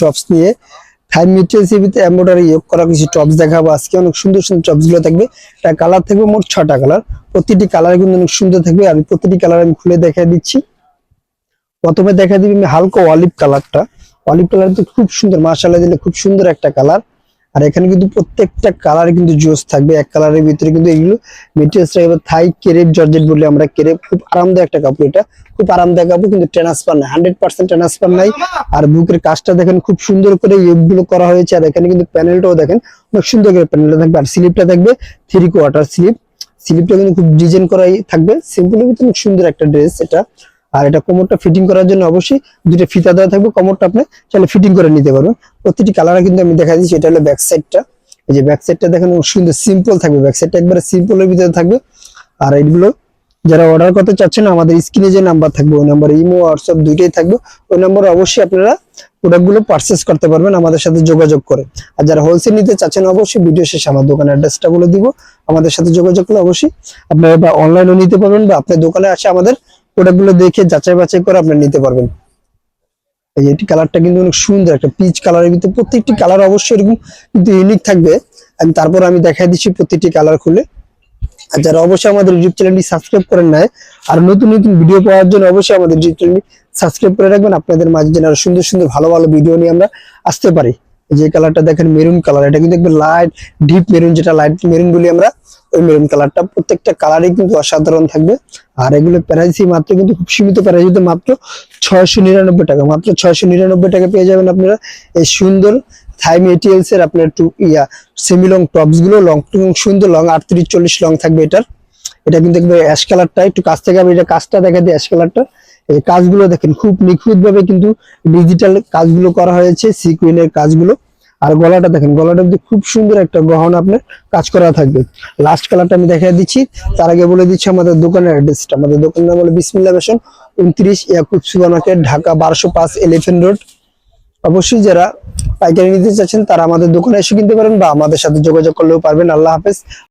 Tops নিয়ে। Yoke করা কিছু টপস আজকে অনেক সুন্দর সুন্দর থাকবে। কালার থাকবে মোট ছটা কালার প্রতিটি কালার কিন্তু অনেক সুন্দর থাকবে। আমি প্রতিটি কালার আমি খুলে দিচ্ছি। প্রথমে দেখা দিবি আমি হালকা অলিভ কালারটা অলিভ কালার তো খুব সুন্দর মার্শাল্লাহ দিলে খুব সুন্দর একটা কালার আর এখানে কিন্তু প্রত্যেকটা কালার কিন্তু জোস থাকবে। এক কালারের ভিতরে কিন্তু এগুলো মেটেরিয়ালসটা এবার থাই কেরেপ জর্জেট বলে আমরা কেরেপ খুব আরামদায়ক একটা কাপড় এটা। খুব আরামদায়ক কাপড়, কিন্তু ট্রান্সফার নাই হান্ড্রেড পার্সেন্ট ট্রান্সফার নাই। আর বুকের কাজটা দেখেন, খুব সুন্দর করে গুলো করা হয়েছে। আর এখানে কিন্তু প্যানেলটাও দেখেন, অনেক সুন্দর করে প্যানেলটা থাকবে আর স্লিপটা থাকবে থ্রি কোয়ার্টার স্লিপ স্লিপটা কিন্তু খুব ডিজাইন করাই থাকবে। সিম্পল কিন্তু অনেক সুন্দর একটা ড্রেস এটা। আর এটা কোমরটা ফিটিং করার জন্য অবশ্যই দুটো ফিতা দেওয়া থাকবে, কোমরটা আপনি চাইলে ফিটিং করে নিতে পারবেন। প্রতিটি কালার কিন্তু আমি দেখা দিচ্ছি, এটা হলো ব্যাক সাইডটা এই যে ব্যাক সাইডটা দেখেন সুন্দর সিম্পল থাকবে ব্যাক সাইডটা একবারে সিম্পলের ভিতরে থাকবে। আর এইগুলো যারা অর্ডার করতে চাচ্ছেন, আমাদের স্ক্রিনে যে নাম্বার থাকবে, ওই নাম্বার ইমো, হোয়াটসঅ্যাপ দুইটাই থাকবে। ওই নাম্বারে অবশ্যই আপনারা প্রোডাক্টগুলো পারচেস করতে পারবেন, আমাদের সাথে যোগাযোগ করে। আর যারা হোলসেল নিতে চাচ্ছেন, অবশ্যই ভিডিও শেষে আমার দোকানের অ্যাড্রেসটা বলে দিব। আমাদের সাথে যোগাযোগ করলে অবশ্যই আপনারা বা অনলাইনেও নিতে পারবেন বা আপনার দোকানে আসে আমাদের প্রোডাক্টগুলো দেখে যাচাই বাছাই করে আপনারা নিতে পারবেন। এই এটি কালারটা কিন্তু অনেক সুন্দর, একটা পিচ কালারের ভিতরে প্রত্যেকটি কালার অবশ্যই এরকম কিন্তু ইউনিক থাকবে। আমি তারপর আমি দেখাই দিচ্ছি প্রত্যেকটি কালার খুলে। আর যারা অবশ্যই আমাদের ইউটিউব চ্যানেলটি সাবস্ক্রাইব করেন নাই, আর নতুন নতুন ভিডিও পাওয়ার জন্য অবশ্যই আমাদের ইউটিউব চ্যানেলটি সাবস্ক্রাইব করে রাখবেন। আপনাদের মাঝে যেন আরও সুন্দর সুন্দর ভালো ভালো ভিডিও নিয়ে আমরা আসতে পারি। যে কালারটা দেখেন মেরুন কালার এটা কিন্তু একদম লাইট ডিপ মেরুন যেটা লাইট মেরুন বলি আমরা। ওই মেরুন কালারটা প্রত্যেকটা কালারই কিন্তু অসাধারণ থাকবে। আর এগুলো প্রাইসই মাত্র কিন্তু খুব সীমিত প্রাইসে মাত্র ছয়শো নিরানব্বই টাকা। মাত্র ছয়শো নিরানব্বই টাকা পেয়ে যাবেন আপনারা এই সুন্দর থাই মেটেরিয়ালস এর আপনার টু ইয়া সেমি লং টপসগুলো লং সুন্দর লং আটত্রিশ, চল্লিশ লং থাকবে এটার। এটা কিন্তু একবার অ্যাশ কালারটা একটু কাছ থেকে আমি এটা কাজটা দেখা দিই অ্যাশ কালারটা এই কাজগুলো দেখেন, খুব নিখুঁতভাবে কিন্তু ডিজিটাল কাজগুলো করা হয়েছে সিকুইনের কাজগুলো। আর গলাটা দেখেন, গলাটা খুব সুন্দর একটা গহনা আপনার কাজ করা থাকবে। লাস্ট কালারটা আমি দেখা দিচ্ছি, তার আগে বলে দিচ্ছি আমাদের দোকানের অ্যাড্রেসটা আমাদের দোকানের নাম হলো বিসমিল্লা বেসন উনত্রিশ ইয়াকুব সুবানাকের, ঢাকা বারোশো পাঁচ এলিফেন্ট রোড অবশ্যই যারা পাইকারি নিতে চাচ্ছেন, তারা আমাদের দোকানে এসে কিনতে পারেন বা আমাদের সাথে যোগাযোগ করলেও পারবেন। আল্লাহ হাফেজ।